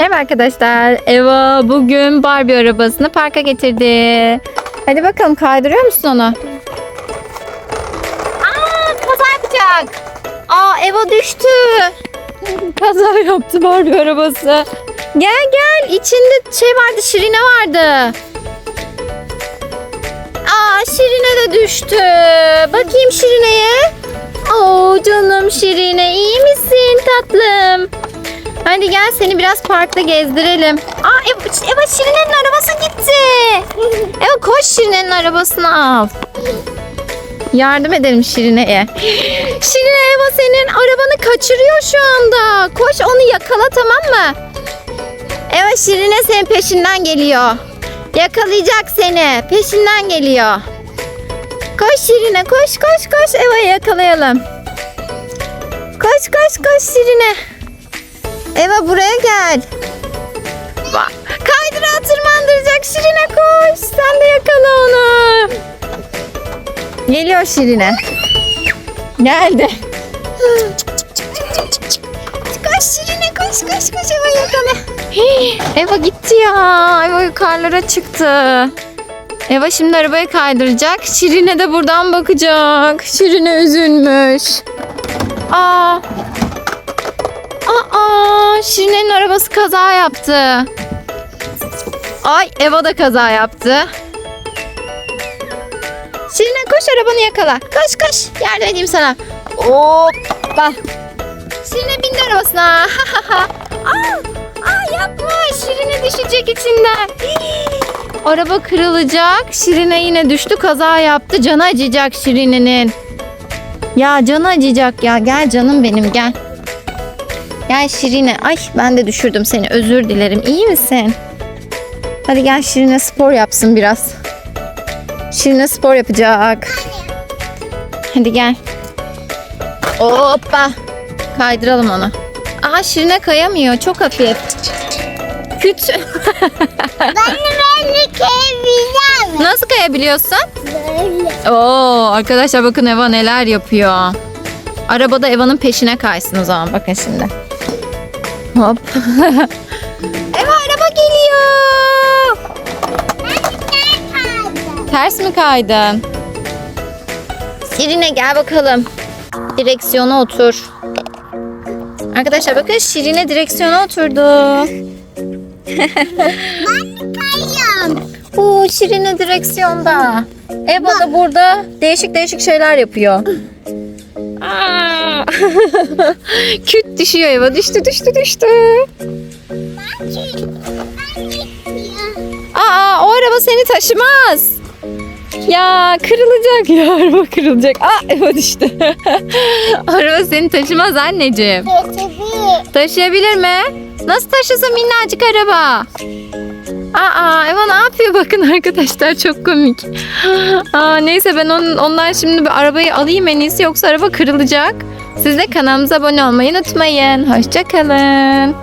Merhaba arkadaşlar. Eva bugün Barbie arabasını parka getirdi. Hadi bakalım kaydırıyor musun onu? Aa kaza yapacak. Aa Eva düştü. kaza yaptı Barbie arabası. Gel gel içinde şey vardı şirine vardı. Aa Şirine de düştü. Bakayım Şirine'ye. Oo canım Şirine iyi misin tatlım? Hadi gel seni biraz parkta gezdirelim. Aa Eva, Eva Şirine'nin arabası gitti. Eva koş Şirine'nin arabasını al. Yardım edelim Şirine'ye. Şirine Eva senin arabanı kaçırıyor şu anda. Koş onu yakala tamam mı? Eva Şirine senin peşinden geliyor. Yakalayacak seni. Peşinden geliyor. Koş Şirine koş koş koş Eva'yı yakalayalım. Koş koş koş Şirine. Eva buraya gel. Bak, Kaydırağı tırmandıracak Şirine koş. Sen de yakala onu. Geliyor Şirine. Geldi. Koş Şirine koş koş koş Eva yakala. Eva gitti ya. Eva yukarılara çıktı. Eva şimdi arabayı kaydıracak. Şirine de buradan bakacak. Şirine üzülmüş. Aa. Aa, Şirine'nin arabası kaza yaptı. Ay Eva da kaza yaptı. Şirine koş arabanı yakala. Koş koş. Yardım edeyim sana. Hoppa. Şirine bindi arabasına. Aa, aa yapma. Şirine düşecek içinden. Araba kırılacak. Şirine yine düştü. Kaza yaptı. Canı acıyacak Şirine'nin. Ya canı acıyacak ya. Gel canım benim gel. Gel Şirine. Ay ben de düşürdüm seni. Özür dilerim. İyi misin? Hadi gel Şirine spor yapsın biraz. Şirine spor yapacak. Hadi gel. Hoppa. Kaydıralım onu. Aa Şirine kayamıyor. Çok hafif. Küt. Ben de böyle keyifliyim. Nasıl kayabiliyorsun? Böyle. Oo arkadaşlar bakın Eva neler yapıyor. Arabada Eva'nın peşine kaysın o zaman bakın şimdi. Hop. Eva araba geliyor. Ters mi kaydın? Şirine gel bakalım. Direksiyona otur. Arkadaşlar bakın Şirine direksiyona oturdu. Kayıyorum. Oo Şirine direksiyonda. Eva da burada değişik değişik şeyler yapıyor. Aa! Küt düşüyor Eva. Düştü düştü düştü. Aa o araba seni taşımaz. Ya kırılacak ya araba kırılacak. Aa Eva düştü. araba seni taşımaz anneciğim. Getirdi. Taşıyabilir mi? Nasıl taşısın minnacık araba? Aa Eva ne yapıyor bakın arkadaşlar çok komik. Aa, neyse ben onun, ondan şimdi bir arabayı alayım en iyisi yoksa araba kırılacak. Siz de kanalımıza abone olmayı unutmayın. Hoşçakalın.